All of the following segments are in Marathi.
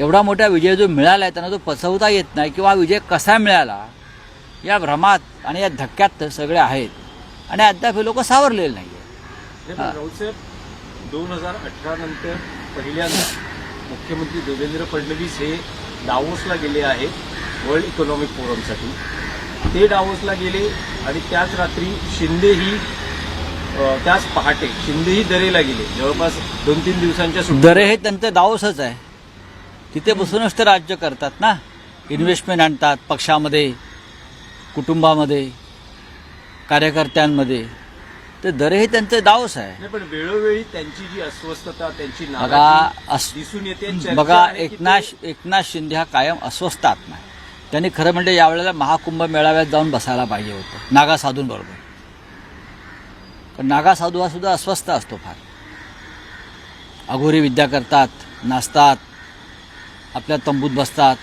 एवढा मोठा विजय जो मिळाला आहे त्यांना तो पचवता येत नाही किंवा हा विजय कसा मिळाला या भ्रमात आणि या धक्क्यात सगळे आहेत. आणि अद्याप हे लोक सावरलेले नाही साहेब दोन हजार अठरा नंतर पहिल्यांदा मुख्यमंत्री देवेंद्र फडणवीस हे डावोसला गेले आहेत वर्ल्ड इकॉनॉमिक फोरमसाठी. ते डावोसला गेले आणि त्याच रात्री शिंदे ही त्याच पहाटे शिंदे ही दरेला गेले. जवळपास दोन तीन दिवसांच्या दरे हे त्यांचं दावसच आहे. तिथे बसूनच ते राज्य करतात ना. इन्व्हेस्टमेंट आणतात पक्षामध्ये कुटुंबामध्ये कार्यकर्त्यांमध्ये. ते दरे हे त्यांचे दावस आहे. पण वेळोवेळी त्यांची जी अस्वस्थता त्यांची बघा दिसून येते बघा एकनाथ एकनाथ शिंदे हा कायम अस्वस्थ आत्मा आहे त्यांनी खरं म्हणजे यावेळेला महाकुंभ मेळाव्यात जाऊन बसायला पाहिजे होतं. नागा साधूंबरोबर पण नागा साधू हा सुद्धा अस्वस्थ असतो फार. अघोरी विद्या करतात नाचतात आपल्या तंबूत बसतात.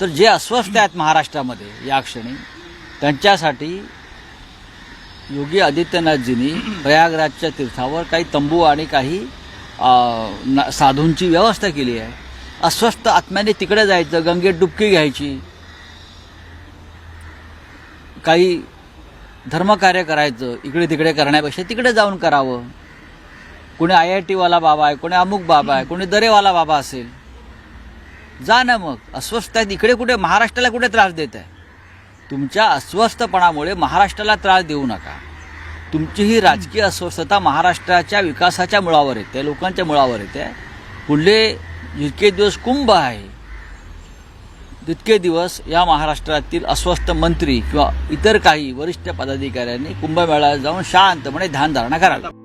तर जे अस्वस्थ आहेत महाराष्ट्रामध्ये या क्षणी त्यांच्यासाठी योगी आदित्यनाथजींनी प्रयागराजच्या तीर्थावर काही तंबू आणि काही न- साधूंची व्यवस्था केली आहे. अस्वस्थ आत्म्याने तिकडे जायचं गंगेत डुबकी घ्यायची. काही धर्मकार्य करायचं इकडे तिकडे करण्यापेक्षा तिकडे जाऊन करावं. कोणी आय आय टीवाला बाबा आहे कोणी अमुक बाबा आहे कोणी दरेवाला बाबा असेल. जा ना मग. अस्वस्थ आहेत. इकडे कुठे? महाराष्ट्राला कुठे त्रास देत आहे? तुमच्या अस्वस्थपणामुळे महाराष्ट्राला त्रास देऊ नका. तुमची ही राजकीय अस्वस्थता महाराष्ट्राच्या विकासाच्या मुळावर येते लोकांच्या मुळावर येते. पुढले जितके दिवस कुंभ आहे तितके दिवस या महाराष्ट्रातील अस्वस्थ मंत्री किंवा इतर काही वरिष्ठ पदाधिकाऱ्यांनी कुंभमेळ्याला जाऊन शांतपणे ध्यानधारणा करावी.